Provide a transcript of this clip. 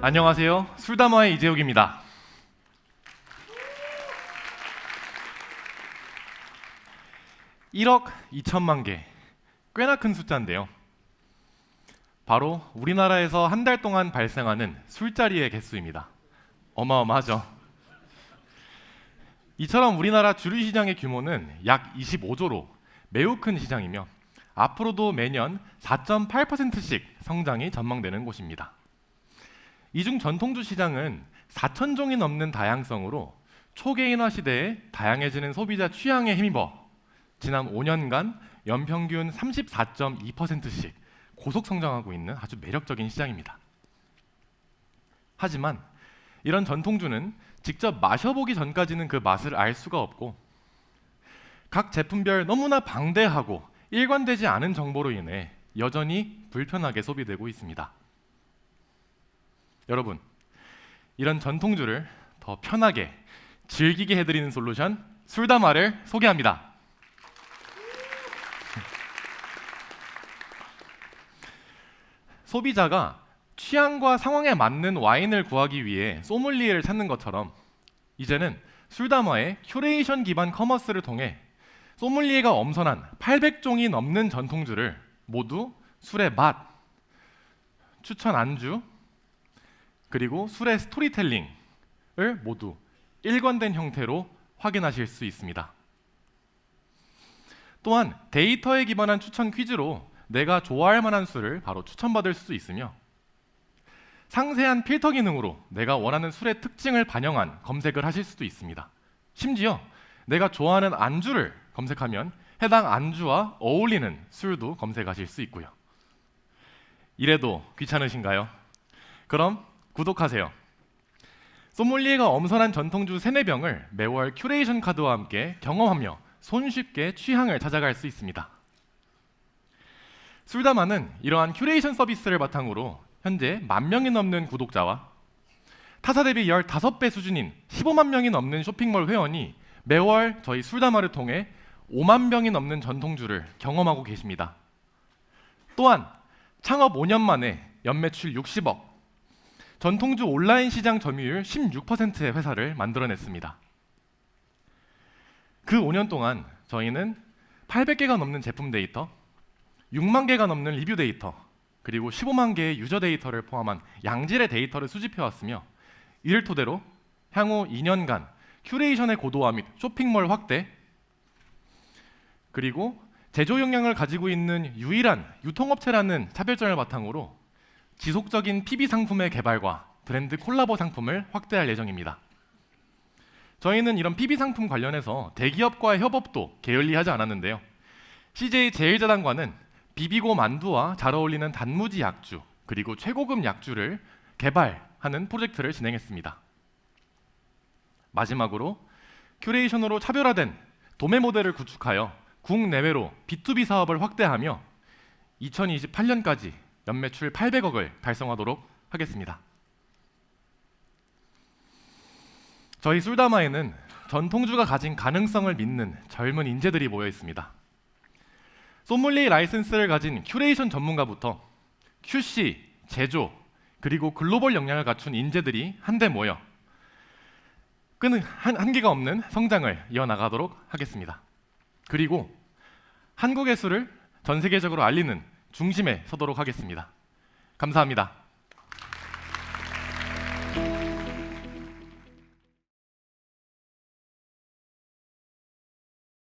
안녕하세요. 술담화의 이재욱입니다. (1억 2천만 개) 꽤나 큰 숫자인데요. 바로 우리나라에서 한 달 동안 발생하는 술자리의 개수입니다. 어마어마하죠. 이처럼 우리나라 주류 시장의 규모는 약 25조로 매우 큰 시장이며 앞으로도 매년 4.8%씩 성장이 전망되는 곳입니다. 이중 전통주 시장은 4천 종이 넘는 다양성으로 초개인화 시대에 다양해지는 소비자 취향에 힘입어 지난 5년간 연평균 34.2%씩 고속 성장하고 있는 아주 매력적인 시장입니다. 하지만 이런 전통주는 직접 마셔보기 전까지는 그 맛을 알 수가 없고 각 제품별 너무나 방대하고 일관되지 않은 정보로 인해 여전히 불편하게 소비되고 있습니다. 여러분, 이런 전통주를 더 편하게 즐기게 해드리는 솔루션 술다마를 소개합니다. 소비자가 취향과 상황에 맞는 와인을 구하기 위해 소믈리에를 찾는 것처럼 이제는 술담화의 큐레이션 기반 커머스를 통해 소믈리에가 엄선한 800종이 넘는 전통주를 모두 술의 맛, 추천 안주, 그리고 술의 스토리텔링을 모두 일관된 형태로 확인하실 수 있습니다. 또한 데이터에 기반한 추천 퀴즈로 내가 좋아할 만한 술을 바로 추천받을 수 있으며 상세한 필터 기능으로 내가 원하는 술의 특징을 반영한 검색을 하실 수도 있습니다. 심지어 내가 좋아하는 안주를 검색하면 해당 안주와 어울리는 술도 검색하실 수 있고요. 이래도 귀찮으신가요? 그럼 구독하세요. 소믈리에가 엄선한 전통주 세네 병을 매월 큐레이션 카드와 함께 경험하며 손쉽게 취향을 찾아갈 수 있습니다. 술다마는 이러한 큐레이션 서비스를 바탕으로 현재 만 명이 넘는 구독자와 타사 대비 15배 수준인 15만 명이 넘는 쇼핑몰 회원이 매월 저희 술다마를 통해 5만 병이 넘는 전통주를 경험하고 계십니다. 또한 창업 5년 만에 연매출 60억, 전통주 온라인 시장 점유율 16%의 회사를 만들어냈습니다. 그 5년 동안 저희는 800개가 넘는 제품 데이터, 6만 개가 넘는 리뷰 데이터, 그리고 15만 개의 유저 데이터를 포함한 양질의 데이터를 수집해 왔으며 이를 토대로 향후 2년간 큐레이션의 고도화 및 쇼핑몰 확대, 그리고 제조 역량을 가지고 있는 유일한 유통업체라는 차별점을 바탕으로 지속적인 PB 상품의 개발과 브랜드 콜라보 상품을 확대할 예정입니다. 저희는 이런 PB 상품 관련해서 대기업과의 협업도 게을리하지 않았는데요. CJ 제일자단과는 비비고 만두와 잘 어울리는 단무지 약주 그리고 최고급 약주를 개발하는 프로젝트를 진행했습니다. 마지막으로 큐레이션으로 차별화된 도매 모델을 구축하여 국내외로 B2B 사업을 확대하며 2028년까지 연매출 800억을 달성하도록 하겠습니다. 저희 술다마에는 전통주가 가진 가능성을 믿는 젊은 인재들이 모여 있습니다. 소믈리에 라이센스를 가진 큐레이션 전문가부터 QC, 제조, 그리고 글로벌 역량을 갖춘 인재들이 한데 모여 끈은 한, 한계가 없는 성장을 이어나가도록 하겠습니다. 그리고 한국의 술을 전 세계적으로 알리는 중심에 서도록 하겠습니다. 감사합니다.